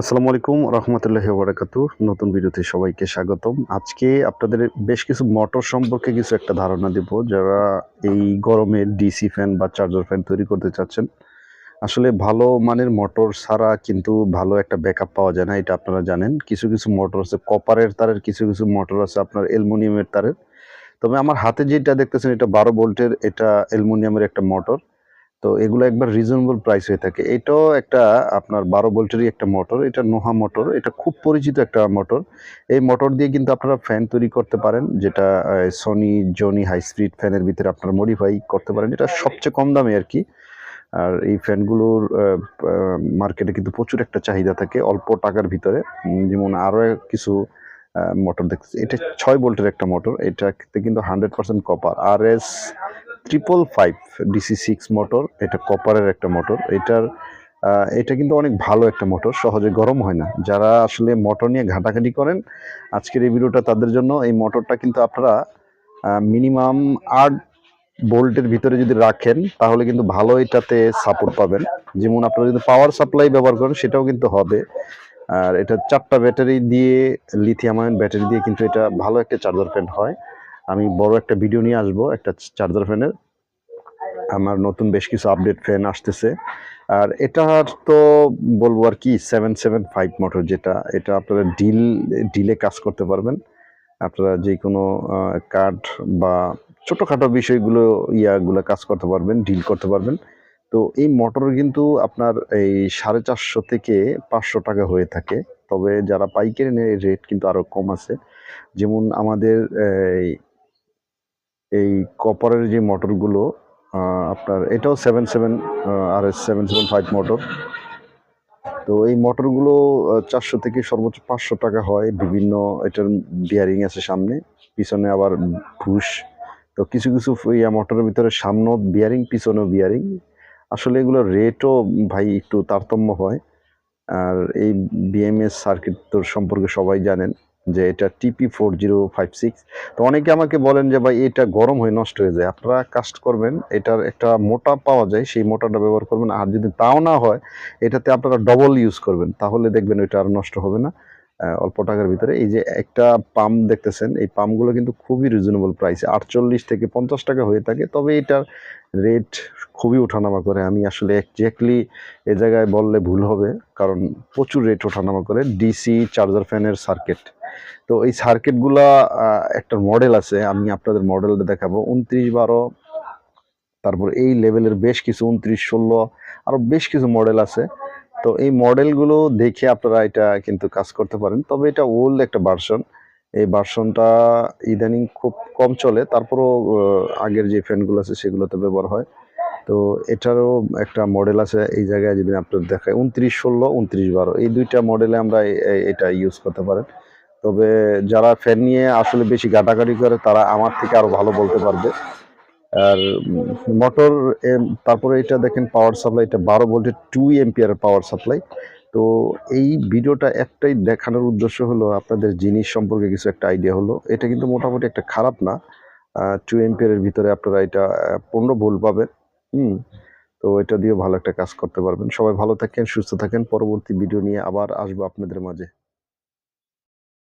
আসসালামু আলাইকুম, রহমতুল্লাহ বারাকাতু। নতুন ভিডিওতে সবাইকে স্বাগতম। আজকে আপনাদের বেশ কিছু মোটর সম্পর্কে কিছু একটা ধারণা দেব। যারা এই গরমে ডিসি ফ্যান বা চার্জার ফ্যান তৈরি করতে চাচ্ছেন, আসলে ভালো মানের মোটর ছাড়া কিন্তু ভালো একটা ব্যাকআপ পাওয়া যায় না, এটা আপনারা জানেন। কিছু কিছু মোটর আছে, কপারের তারের কিছু কিছু মোটর আছে, আপনার অ্যালুমিনিয়ামের তারের। তবে আমার হাতে যেটা দেখতেছেন, এটা বারো ভোল্টের, এটা অ্যালুমিনিয়ামের একটা মোটর। তো এগুলো একবার রিজনেবল প্রাইস হয়ে থাকে। এটাও একটা আপনার বারো ভোল্টেরই একটা মোটর এটা নোহা মোটর এটা খুব পরিচিত একটা মোটর এই মোটর দিয়ে কিন্তু আপনারা ফ্যান তৈরি করতে পারেন, যেটা সনি জনি হাই স্পিড ফ্যানের ভিতরে আপনারা মডিফাই করতে পারেন এটা সবচেয়ে কম দামে আর কি। আর এই ফ্যানগুলোর মার্কেটে কিন্তু প্রচুর একটা চাহিদা থাকে অল্প টাকার ভিতরে। যেমন আরও কিছু মোটর দেখতেছি, এটা ছয় ভোল্টের একটা মোটর এটাতে কিন্তু hundred percent copper R S triple five DC six motor এটা কপারের একটা মোটর এটার এটা কিন্তু অনেক ভালো একটা মোটর সহজে গরম হয় না। যারা আসলে মোটর নিয়ে ঘাটাঘাটি করেন, আজকের এই ভিডিওটা তাদের জন্য। এই মোটরটা কিন্তু আপনারা মিনিমাম আট বোল্টের ভিতরে যদি রাখেন, তাহলে কিন্তু ভালো এটাতে সাপোর্ট পাবেন। যেমন আপনারা যদি পাওয়ার সাপ্লাই ব্যবহার করেন, সেটাও কিন্তু হবে। আর এটা চারটা ব্যাটারি দিয়ে লিথিয়াম ব্যাটারি দিয়ে কিন্তু এটা ভালো একটা চার্জার ফ্যান হয়। আমি বড় একটা ভিডিও নিয়ে আসব, একটা চার্জার ফ্যানের আমার নতুন বেশ কিছু আপডেট ফ্যান আসতেছে। আর এটার তো বলব আর কি সেভেন সেভেন ফাইভ মোটর যেটা, এটা আপনারা ডিল ডিলে কাজ করতে পারবেন। আপনারা যে কোনো কাঠ বা ছোটোখাটো বিষয়গুলো, ইয়াগুলো কাজ করতে পারবেন ডিল করতে পারবেন। তো এই মোটর কিন্তু আপনার এই সাড়ে চারশো থেকে পাঁচশো টাকা হয়ে থাকে। তবে যারা পাইকারি নেয় রেট কিন্তু আরও কম আছে। যেমন আমাদের এই কপারের যে মোটরগুলো আপনার এটাও seven seven R S seven seven five motor তো এই মোটরগুলো চারশো থেকে সর্বোচ্চ পাঁচশো টাকা হয়। বিভিন্ন এটার বিয়ারিং আছে সামনে। পিছনে আবার ঘুষ তো কিছু কিছু ইয়া মোটরের ভিতরে সামনেও বিয়ারিং পিছনেও বিয়ারিং আসলে এগুলো রেটও ভাই একটু তারতম্য হয়। আর এই বিএমএস সার্কিট তো সম্পর্কে সবাই জানেন। যে এটা TP four zero five six তো অনেকে আমাকে বলেন যে, ভাই, এটা গরম হয়ে নষ্ট হয়ে যায়। আপনারা কাস্ট করবেন, এটার একটা মোটা পাওয়া যায়, সেই মোটাটা ব্যবহার করবেন। আর যদি তাও না হয়, এটাতে আপনারা ডবল ইউজ করবেন। তাহলে দেখবেন ওইটা আর নষ্ট হবে না। অল্প টাকার ভিতরে। এই যে একটা পাম্প দেখতেছেন, এই পাম্পগুলো কিন্তু খুবই রিজনেবল প্রাইসে আটচল্লিশ থেকে পঞ্চাশ টাকা হয়ে থাকে, তবে এটার রেট খুবই ওঠানামা করে। আমি আসলে একজ্যাক্টলি এ জায়গায় বললে ভুল হবে, কারণ প্রচুর রেট ওঠানামা করে। ডিসি চার্জার ফ্যানের সার্কিট তো এই সার্কিটগুলা একটা মডেল আছে, আমি আপনাদের মডেলটা দেখাবো। উনত্রিশ বারো, তারপর এই লেভেলের বেশ কিছু, উনত্রিশ ষোলো আরও বেশ কিছু মডেল আছে। তো এই মডেলগুলো দেখে আপনারা এটা কিন্তু কাজ করতে পারেন। তবে এটা ওল্ড একটা ভার্সন এই ভার্সনটা ইদানিং খুব কম চলে। তারপরও আগের যে ফ্যানগুলো আছে সেগুলোতে ব্যবহার হয়। তো এটারও একটা মডেল আছে। এই জায়গায় যদি আপনার দেখায় উনত্রিশ ষোলো, উনত্রিশ বারো। এই দুইটা মডেলে আমরা এটা ইউজ করতে পারেন। তবে যারা ফ্যান নিয়ে আসলে বেশি ঘাটাঘাটি করে, তারা আমার থেকে আরও ভালো বলতে পারবে। আর মোটর তারপরে এটা দেখেন পাওয়ার সাপ্লাই এটা বারো ভোল্টের টু এম্পিয়ার পাওয়ার সাপ্লাই তো এই ভিডিওটা একটাই দেখানোর উদ্দেশ্য হলো আপনাদের জিনিস সম্পর্কে কিছু একটা আইডিয়া হলো। এটা কিন্তু মোটামুটি একটা খারাপ না। টু এম্পিয়ারের ভিতরে আপনারা এটা পনেরো ভোল্ট পাবেন। হুম, তো এটা দিয়ে ভালো একটা কাজ করতে পারবেন। সবাই ভালো থাকেন, সুস্থ থাকেন। পরবর্তী ভিডিও নিয়ে আবার আসব আপনাদের মাঝে।